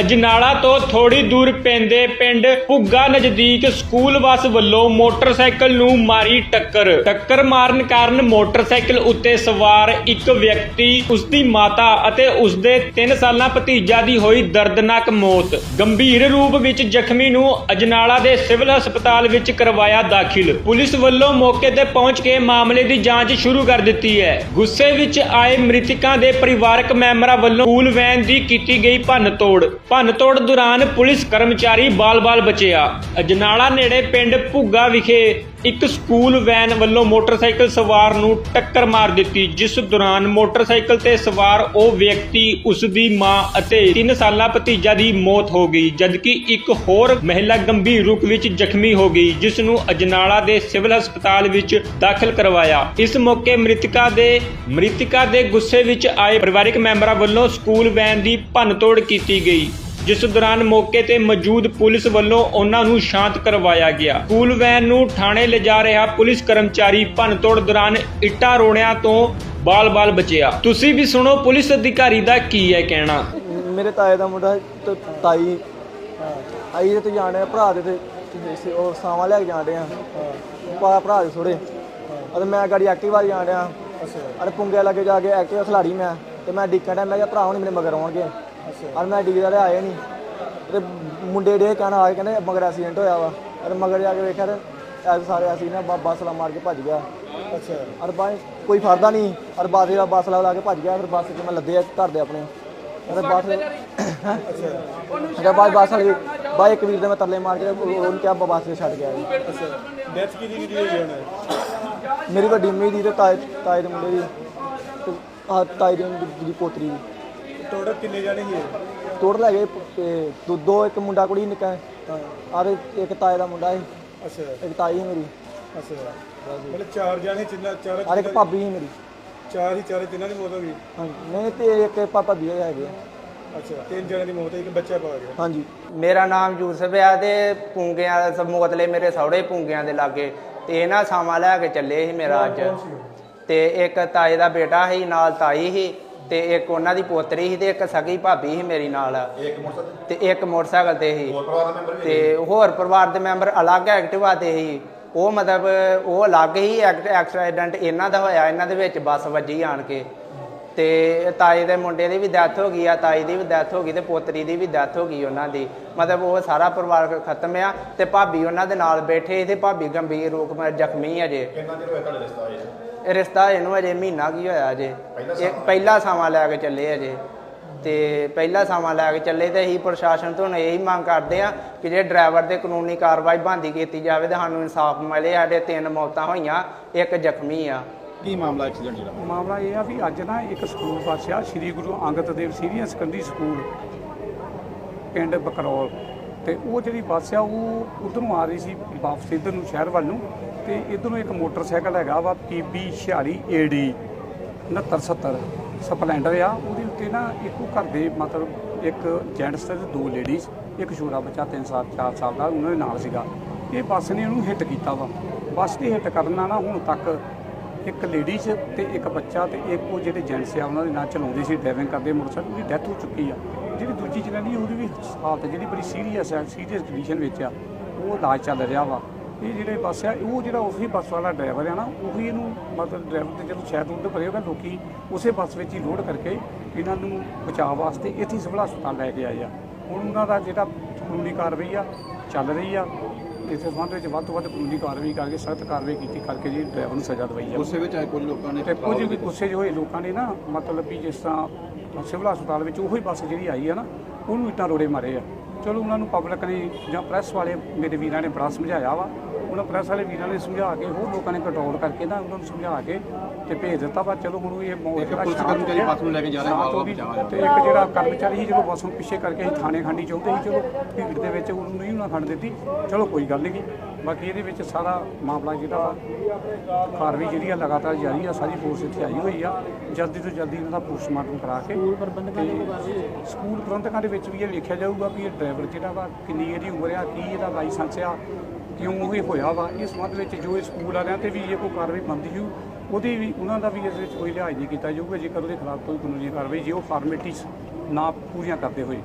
ਅਜਨਾਲਾ ਤੋਂ ਥੋੜੀ ਦੂਰ ਪੈਂਦੇ ਪਿੰਡ ਭੁੱਗਾ ਨਜ਼ਦੀਕ ਸਕੂਲ ਬੱਸ ਵੱਲੋਂ ਮੋਟਰਸਾਈਕਲ ਨੂੰ ਮਾਰੀ ਟੱਕਰ। ਟੱਕਰ ਮਾਰਨ ਕਾਰਨ ਮੋਟਰਸਾਈਕਲ ਉੱਤੇ ਸਵਾਰ ਇੱਕ ਵਿਅਕਤੀ, ਉਸਦੀ ਮਾਤਾ ਅਤੇ ਉਸਦੇ 3 ਸਾਲਾਂ ਭਤੀਜਾ ਦੀ ਹੋਈ ਦਰਦਨਾਕ ਮੌਤ। ਗੰਭੀਰ ਰੂਪ ਵਿੱਚ ਜ਼ਖਮੀ ਨੂੰ ਅਜਨਾਲਾ ਦੇ ਸਿਵਲ ਹਸਪਤਾਲ ਵਿੱਚ ਕਰਵਾਇਆ ਦਾਖਲ। ਪੁਲਿਸ ਵੱਲੋਂ ਮੌਕੇ ਤੇ ਪਹੁੰਚ ਕੇ ਮਾਮਲੇ ਦੀ ਜਾਂਚ ਸ਼ੁਰੂ ਕਰ ਦਿੱਤੀ ਹੈ। ਗੁੱਸੇ ਵਿੱਚ ਆਏ ਮ੍ਰਿਤਕਾਂ ਦੇ ਪਰਿਵਾਰਕ ਮੈਂਬਰਾਂ ਵੱਲੋਂ ਸਕੂਲ ਵੈਨ ਦੀ ਕੀਤੀ ਗਈ ਭੰਨਤੋੜ। ਭੰਨਤੋੜ ਦੌਰਾਨ ਪੁਲਿਸ ਕਰਮਚਾਰੀ ਬਾਲ-ਬਾਲ ਬਚਿਆ। ਅਜਨਾਲਾ ਨੇੜੇ ਪਿੰਡ ਭੁੱਗਾ ਵਿਖੇ ਇੱਕ ਸਕੂਲ ਵੈਨ ਵੱਲੋਂ ਮੋਟਰਸਾਈਕਲ ਸਵਾਰ ਨੂੰ ਟੱਕਰ ਮਾਰ ਦਿੱਤੀ, ਜਿਸ ਦੌਰਾਨ ਮੋਟਰਸਾਈਕਲ ਤੇ ਸਵਾਰ ਉਹ ਵਿਅਕਤੀ ਉਸ ਦੀ ਮਾਂ ਅਤੇ 3 ਸਾਲਾ ਭਤੀਜਾ ਦੀ ਮੌਤ ਹੋ ਗਈ, ਜਦਕਿ ਇੱਕ ਹੋਰ ਮਹਿਲਾ ਗੰਭੀਰ ਰੂਪ ਵਿੱਚ ਜ਼ਖਮੀ ਹੋ ਗਈ ਜਿਸ ਨੂੰ ਅਜਨਾਲਾ ਦੇ ਸਿਵਲ ਹਸਪਤਾਲ ਵਿੱਚ ਦਾਖਲ ਕਰਵਾਇਆ। ਇਸ ਮੌਕੇ ਮ੍ਰਿਤਕਾ ਦੇ ਮ੍ਰਿਤਕਾ ਦੇ ਗੁੱਸੇ ਵਿੱਚ ਆਏ ਪਰਿਵਾਰਕ ਮੈਂਬਰਾਂ ਵੱਲੋਂ ਸਕੂਲ ਵੈਨ ਦੀ ਭੰਨਤੋੜ ਕੀਤੀ ਗਈ। ਜਿਸ ਦੌਰਾਨ ਮੌਕੇ ਤੇ ਮੌਜੂਦ ਪੁਲਿਸ ਵੱਲੋਂ ਉਹਨਾਂ ਨੂੰ ਸ਼ਾਂਤ ਕਰਵਾਇਆ ਗਿਆ। ਸਕੂਲ ਵੈਨ ਨੂੰ ਥਾਣੇ ਲਿਜਾ ਰਿਹਾ ਪੁਲਿਸ ਕਰਮਚਾਰੀ ਭੰਨਤੋੜ ਦੌਰਾਨ ਇੱਟਾਂ ਰੋੜਿਆਂ ਤੋਂ ਬਾਲ-ਬਾਲ ਬਚਿਆ। ਤੁਸੀਂ ਵੀ ਸੁਣੋ ਪੁਲਿਸ ਅਧਿਕਾਰੀ ਦਾ ਕੀ ਹੈ ਕਹਿਣਾ। ਮੇਰੇ ਤਾਏ ਦਾ ਮੁੰਡਾ ਤੇ ਤਾਈ ਆਈ ਦੇ ਤੇ ਜਾਣੇ ਭਰਾ ਦੇ ਤੇ ਤੇ ਉਹ ਸਾਵਾਂ ਲੈ ਕੇ ਜਾਣਦੇ ਆ। ਪਾ ਭਰਾ ਦੇ ਥੋੜੇ ਅਤੇ ਮੈਂ ਗਾੜੀ ਐਕਟਿਵਾ ਜਾਣ ਡਿਆ। ਅਰੇ ਪੁੰਗੇ ਲੱਗੇ ਜਾ ਕੇ ਐਕਟਿਵਾ ਖਿਲਾੜੀ ਮੈਂ। ਤੇ ਮੈਂ ਡਿੱਕਣ ਡਿਆ ਮੈਂ ਕਿਹਾ ਭਰਾ ਹੁਣ ਮੇਰੇ ਮਗਰ ਆਉਣਗੇ। ਅਰੇ ਮੈਂ ਡਿੱਗਦਾ ਤੇ ਆਏ ਨਹੀਂ ਤੇ ਮੁੰਡੇ ਡੇ ਕਹਿਣ ਆ ਕੇ ਕਹਿੰਦੇ ਮਗਰ ਐਕਸੀਡੈਂਟ ਹੋਇਆ ਵਾ। ਅਰੇ ਮਗਰ ਜਾ ਕੇ ਵੇਖਿਆ ਤੇ ਐਸ ਸਾਰੇ ਅਸੀਂ ਨਾ ਬੱਸ ਲਾ ਮਾਰ ਕੇ ਭੱਜ ਗਿਆ। ਅੱਛਾ। ਅਰੇ ਬਾਈ ਕੋਈ ਫੜਦਾ ਨਹੀਂ ਅਰੇ ਬਾਸ ਦਾ ਬੱਸ ਲਾ ਲਾ ਕੇ ਭੱਜ ਗਿਆ। ਫਿਰ ਬੱਸ 'ਚ ਮੈਂ ਲੱਦੇ ਆ ਘਰ ਦੇ ਆਪਣੇ। ਅਰੇ ਬੱਸ ਅੱਛਾ। ਬਾਈ ਬੱਸ ਵਾਲੀ ਬਾਈ ਇੱਕ ਵੀਰ ਦੇ ਮੈਂ ਤਰਲੇ ਮਾਰ ਕੇ ਉਹ- ਉਹਨੂੰ ਕਿਹਾ ਬੱਸ 'ਤੇ ਛੱਡ ਗਿਆ। ਜੀ ਡੈਥ ਕਿਹਦੀ ਕਿਹਦੀ ਹੋਈ ਹੁਣ ਮੇਰੀ ਵੱਡੀ ਮੰਮੀ ਦੀ ਤੇ ਤਾਏ ਤਾਏ ਦੇ ਮੁੰਡੇ ਦੀ। ਤੇ ਆਹ ਤਾਏ ਦੀ ਦੀ ਪੋਤਰੀ ਦੀ। ਟੋਟਲ ਕਿੰਨੇ ਜਾਣੇ ਸੀ ਇਹ? ਤੋੜ ਲੈ ਗਏ ਤੇ ਦੋ- ਦੋ ਇੱਕ ਮੁੰਡਾ ਕੁੜੀ ਨਿੱਕਾ ਹੈ। ਆਹ ਇੱਕ ਤਾਏ ਦਾ ਮੁੰਡਾ ਸੀ। ਅੱਛਾ। ਇੱਕ ਤਾਈ ਸੀ ਮੇਰੀ। ਅੱਛਾ। ਮਤਲਬ ਚਾਰ ਜਾਣੇ ਜਿੰਨਾ ਚਾਰ ਇੱਕ ਭਾਬੀ ਸੀ ਮੇਰੀ। ਚਾਰ ਹੀ ਚਾਰੇ ਤਿੰਨਾਂ ਦੀ ਮੌਤ ਹੋ ਗਈ? ਹਾਂਜੀ। ਨਹੀਂ ਤੇ ਇੱਕ ਪਾਪਾ ਵੀ ਹੈਗੇ ਆ। ਅੱਛਾ। ਤਿੰਨ ਜਣਿਆਂ ਦੀ ਮੌਤ ਹੋਈ ਇੱਕ ਬੱਚਾ ਪਾ ਗਿਆ। ਹਾਂਜੀ। ਮੇਰਾ ਨਾਮ ਯੂਸਫ ਆ ਤੇ ਪੁੰਗਿਆਂ ਦਾ ਮੋਤਲੇ ਮੇਰੇ ਸਹੁਰੇ ਪੁੰਗਿਆਂ ਦੇ ਲਾਗੇ। ਤੇ ਇਹਨਾਂ ਸਾਮਾਂ ਲੈ ਕੇ ਚੱਲੇ ਸੀ ਮੇਰਾ ਅੱਜ। ਤੇ ਇੱਕ ਤਾਏ ਦਾ ਬੇਟਾ ਸੀ ਨਾਲ ਤਾਈ ਸੀ। ਤੇ ਇੱਕ ਉਹਨਾਂ ਦੀ ਪੋਤਰੀ ਸੀ ਤੇ ਇੱਕ ਸਗੀ ਭਾਬੀ ਸੀ ਮੇਰੀ ਨਾਲ। ਤੇ? ਇੱਕ ਮੋਟਰਸਾਈਕਲ ਤੇ ਸੀ। ਤੇ ਹੋਰ ਪਰਿਵਾਰ ਦੇ ਮੈਂਬਰ ਅਲੱਗ ਐਕਟਿਵਾ ਤੇ ਸੀ। ਉਹ ਮਤਲਬ ਉਹ ਅਲੱਗ ਹੀ ਐਕਸੀਡੈਂਟ ਇਹਨਾਂ ਦਾ ਹੋਇਆ। ਇਹਨਾਂ ਦੇ ਵਿੱਚ ਬੱਸ ਵੱਜੀ ਆਣ ਕੇ। ਤੇ ਤਾਏ ਦੇ ਮੁੰਡੇ ਦੀ ਵੀ ਡੈਥ ਹੋ ਗਈ ਆ ਤਾਈ ਦੀ ਵੀ ਡੈਥ ਹੋ ਗਈ ਤੇ ਪੋਤਰੀ ਦੀ ਵੀ ਡੈਥ ਹੋ ਗਈ ਉਹਨਾਂ ਦੀ। ਮਤਲਬ ਉਹ ਸਾਰਾ ਪਰਿਵਾਰ ਖਤਮ ਆ ਤੇ ਭਾਬੀ ਉਹਨਾਂ ਦੇ ਨਾਲ ਬੈਠੇ ਤੇ ਭਾਬੀ ਗੰਭੀਰ ਰੂਪ ਵਿੱਚ ਜ਼ਖਮੀ ਅਜੇ। ਕਿੰਨਾ ਚਿਰ ਹੋਇਆ ਤੁਹਾਡੇ ਰਿਸ਼ਤਾ ਇਹ ਰਿਸ਼ਤਾ ਇਹਨੂੰ ਅਜੇ ਮਹੀਨਾ ਕੀ ਹੋਇਆ ਅਜੇ। ਇਹ ਪਹਿਲਾ ਸਮਾਂ ਲੈ ਕੇ ਚੱਲੇ ਅਜੇ। ਤੇ ਪਹਿਲਾ ਸਮਾਂ ਲੈ ਕੇ ਚੱਲੇ ਤੇ ਅਸੀਂ ਪ੍ਰਸ਼ਾਸਨ ਤੋਂ ਇਹੀ ਮੰਗ ਕਰਦੇ ਆ ਕਿ ਜੇ ਡਰਾਈਵਰ ਦੇ ਕਾਨੂੰਨੀ ਕਾਰਵਾਈ ਬੰਦੀ ਕੀਤੀ ਜਾਵੇ ਤੇ ਸਾਨੂੰ ਇਨਸਾਫ ਮਿਲੇ ਸਾਡੇ ਤਿੰਨ ਮੌਤਾਂ ਹੋਈਆਂ ਇੱਕ ਜ਼ਖਮੀ ਆ। ਕੀ ਮਾਮਲਾ ਐਕਸੀਡੈਂਟ ਜਿਹੜਾ ਮਾਮਲਾ ਇਹ ਆ ਵੀ ਅੱਜ ਨਾ ਇੱਕ ਸਕੂਲ ਬੱਸ ਆ, Sri Guru Angad Dev senior secondary school, ਪਿੰਡ ਬਕਰੌਲ। ਤੇ ਉਹ ਜਿਹੜੀ ਬੱਸ ਆ, ਉਹ ਉਧਰੋਂ ਆ ਰਹੀ ਸੀ ਵਾਪਸ ਇੱਧਰ ਨੂੰ, ਸ਼ਹਿਰ ਵੱਲ ਨੂੰ, ਤੇ ਇਧਰੋਂ ਇੱਕ ਮੋਟਰਸਾਈਕਲ ਹੈਗਾ ਵਾ PB 46 AD 6970 ਸਪਲੈਂਡਰ ਆ। ਉਹਦੇ ਉੱਤੇ ਨਾ ਇੱਕੋ ਘਰ ਦੇ ਮਤਲਬ ਇੱਕ ਜੈਂਟਸ ਤੇ ਦੋ ਲੇਡੀਜ਼ ਇੱਕ ਛੋਟਾ ਬੱਚਾ 3 ਸਾਲ 4 ਸਾਲ ਦਾ, ਉਹਨਾਂ ਦੇ ਨਾਲ ਸੀਗਾ। ਇਹ ਬੱਸ ਨੇ ਉਹਨੂੰ ਹਿੱਟ ਕੀਤਾ ਵਾ। ਬੱਸ ਦੀ ਹਿੱਟ ਕਰਨ ਨਾਲ ਨਾ ਹੁਣ ਤੱਕ ਇੱਕ ਲੇਡੀਜ਼ ਤੇ ਇੱਕ ਬੱਚਾ ਤੇ ਇੱਕ ਉਹ ਜਿਹੜੇ ਜੈਂਟਸ ਆ, ਉਹਨਾਂ ਦੇ ਨਾਲ ਚਲਾਉਂਦੇ ਸੀ ਡਰਾਈਵਿੰਗ ਕਰਦੇ ਮੋਟਰਸਾਈਕਲ, ਉਹਦੀ ਡੈਥ ਹੋ ਚੁੱਕੀ ਆ। ਜਿਹੜੀ ਦੂਜੀ ਜਨਾਨੀ ਉਹਦੀ ਵੀ ਹਾਲਤ ਜਿਹੜੀ ਬੜੀ ਸੀਰੀਅਸ ਹੈ ਸੀਰੀਅਸ ਕੰਡੀਸ਼ਨ ਵਿੱਚ ਆ, ਉਹ ਇਲਾਜ ਚੱਲ ਰਿਹਾ ਵਾ। ਇਹ ਜਿਹੜੇ ਬੱਸ ਆ, ਉਹ ਜਿਹੜਾ ਉਹੀ ਬੱਸ ਵਾਲਾ ਡਰਾਈਵਰ ਆ ਨਾ, ਉਹੀ ਇਹਨੂੰ ਮਤਲਬ ਡਰਾਈਵਰ ਤੇ ਜਦੋਂ ਸ਼ਾਇਦ ਉਹਦੇ ਪਰੇ ਹੋਗਾ ਲੋਕੀ ਉਸੇ ਬੱਸ ਵਿੱਚ ਹੀ ਲੋਡ ਕਰਕੇ ਇਹਨਾਂ ਨੂੰ ਬਚਾਅ ਵਾਸਤੇ ਇੱਥੇ ਸਿਵਲ ਹਸਪਤਾਲ ਲੈ ਕੇ ਆਏ ਆ। ਹੁਣ ਉਹਨਾਂ ਦਾ ਜਿਹੜਾ ਕਾਨੂੰਨੀ ਕਾਰਵਾਈ ਆ, ਚੱਲ ਰਹੀ ਆ। ਇਸ ਸੰਬੰਧ ਵਿੱਚ ਵੱਧ ਤੋਂ ਵੱਧ ਕਾਨੂੰਨੀ ਕਾਰਵਾਈ ਕਰਕੇ ਸਖਤ ਕਾਰਵਾਈ ਕੀਤੀ ਕਰਕੇ ਜੀ ਡਰਾਈਵਰ ਨੂੰ ਸਜ਼ਾ ਦਵਾਈ ਆ ਗੁੱਸੇ ਵਿੱਚ ਆਏ ਕੁਝ ਲੋਕਾਂ ਨੇ ਤੇ ਕੁਝ ਵੀ ਗੁੱਸੇ 'ਚ ਹੋਏ ਲੋਕਾਂ ਨੇ ਨਾ ਮਤਲਬ ਵੀ ਜਿਸ ਤਰ੍ਹਾਂ ਸਿਵਲ ਹਸਪਤਾਲ ਵਿੱਚ ਉਹੀ ਬੱਸ ਜਿਹੜੀ ਆਈ ਆ ਨਾ ਉਹਨੂੰ ਇੱਟਾਂ ਰੋੜੇ ਮਾਰੇ ਆ। ਚਲੋ ਉਹਨਾਂ ਨੂੰ ਪਬਲਿਕ ਨੇ ਜਾਂ ਪ੍ਰੈਸ ਵਾਲੇ ਮੇਰੇ ਵੀਰਾਂ ਨੇ ਬੜਾ ਸਮਝਾਇਆ ਵਾ ਉਹਨਾਂ ਪ੍ਰੈਸ ਵਾਲੇ ਵੀਰਾਂ ਨੇ ਸਮਝਾ ਕੇ ਹੋਰ ਲੋਕਾਂ ਨੇ ਕੰਟਰੋਲ ਕਰਕੇ ਨਾ ਉਹਨਾਂ ਨੂੰ ਸਮਝਾ ਕੇ ਤੇ ਭੇਜ ਦਿੱਤਾ ਵਾ ਚਲੋ ਹੁਣ ਇਹ ਮੌਤ ਦਾ ਪੁਲਿਸ ਕਰਮਚਾਰੀ। ਬੱਸ ਨੂੰ ਲੈ ਕੇ ਜਾ ਰਹੇ। ਬਚਾਅ ਤੇ ਇੱਕ ਜਿਹੜਾ ਕਰਮਚਾਰੀ ਸੀ ਜਦੋਂ ਬੱਸ ਨੂੰ ਪਿੱਛੇ ਕਰਕੇ ਅਸੀਂ ਥਾਣੇ ਖਾਨੀ ਚਾਹੁੰਦੇ ਸੀ ਚਲੋ ਭੀੜ ਦੇ ਵਿੱਚ ਉਹਨੂੰ ਨਹੀਂ ਉਹਨਾਂ ਖੰਡ ਦਿੱਤੀ ਚਲੋ ਕੋਈ ਗੱਲ ਨਹੀਂ ਬਾਕੀ ਇਹਦੇ ਵਿੱਚ ਸਾਰਾ ਮਾਮਲਾ ਜਿਹੜਾ ਕਾਰਵਾਈ ਜਿਹੜੀ ਆ ਲਗਾਤਾਰ ਜਾਰੀ ਆ ਸਾਰੀ ਫੋਰਸ ਇੱਥੇ ਆਈ ਹੋਈ ਆ ਜਲਦੀ ਤੋਂ ਜਲਦੀ ਇਹਨਾਂ ਦਾ ਪੋਸਟਮਾਰਟਮ ਕਰਾ ਕੇ ਸਕੂਲ ਪ੍ਰਬੰਧਕਾਂ ਦੇ ਸਕੂਲ ਪ੍ਰਬੰਧਕਾਂ ਦੇ ਵਿੱਚ ਵੀ ਇਹ ਵੇਖਿਆ ਜਾਊਗਾ ਵੀ ਇਹ ਡਰਾਈਵਰ ਜਿਹੜਾ ਵਾ ਕਿੰਨੀ ਇਹਦੀ ਉਮਰ ਆ ਕੀ ਇਹਦਾ ਲਾਇਸੈਂਸ ਆ ਕਿਉਂ ਇਹ ਹੋਇਆ ਵਾ? ਇਸ ਸੰਬੰਧ ਵਿੱਚ ਜੋ ਇਹ ਸਕੂਲ ਵਾਲਿਆਂ ਤੇ ਵੀ ਇਹ ਕੋਈ ਕਾਰਵਾਈ ਬਣਦੀ ਹੋਊ ਉਹਦੀ ਵੀ, ਉਹਨਾਂ ਦਾ ਵੀ ਇਸ ਵਿੱਚ ਕੋਈ ਲਿਹਾਜ਼ ਨਹੀਂ ਕੀਤਾ ਜਾਊਗਾ, ਜੇਕਰ ਉਹਦੇ ਖਿਲਾਫ ਕੋਈ ਕਾਨੂੰਨੀ ਕਾਰਵਾਈ, ਜੇ ਉਹ ਫਾਰਮੈਲਿਟੀਜ਼ ਨਾ ਪੂਰੀਆਂ ਕਰਦੇ ਹੋਏ।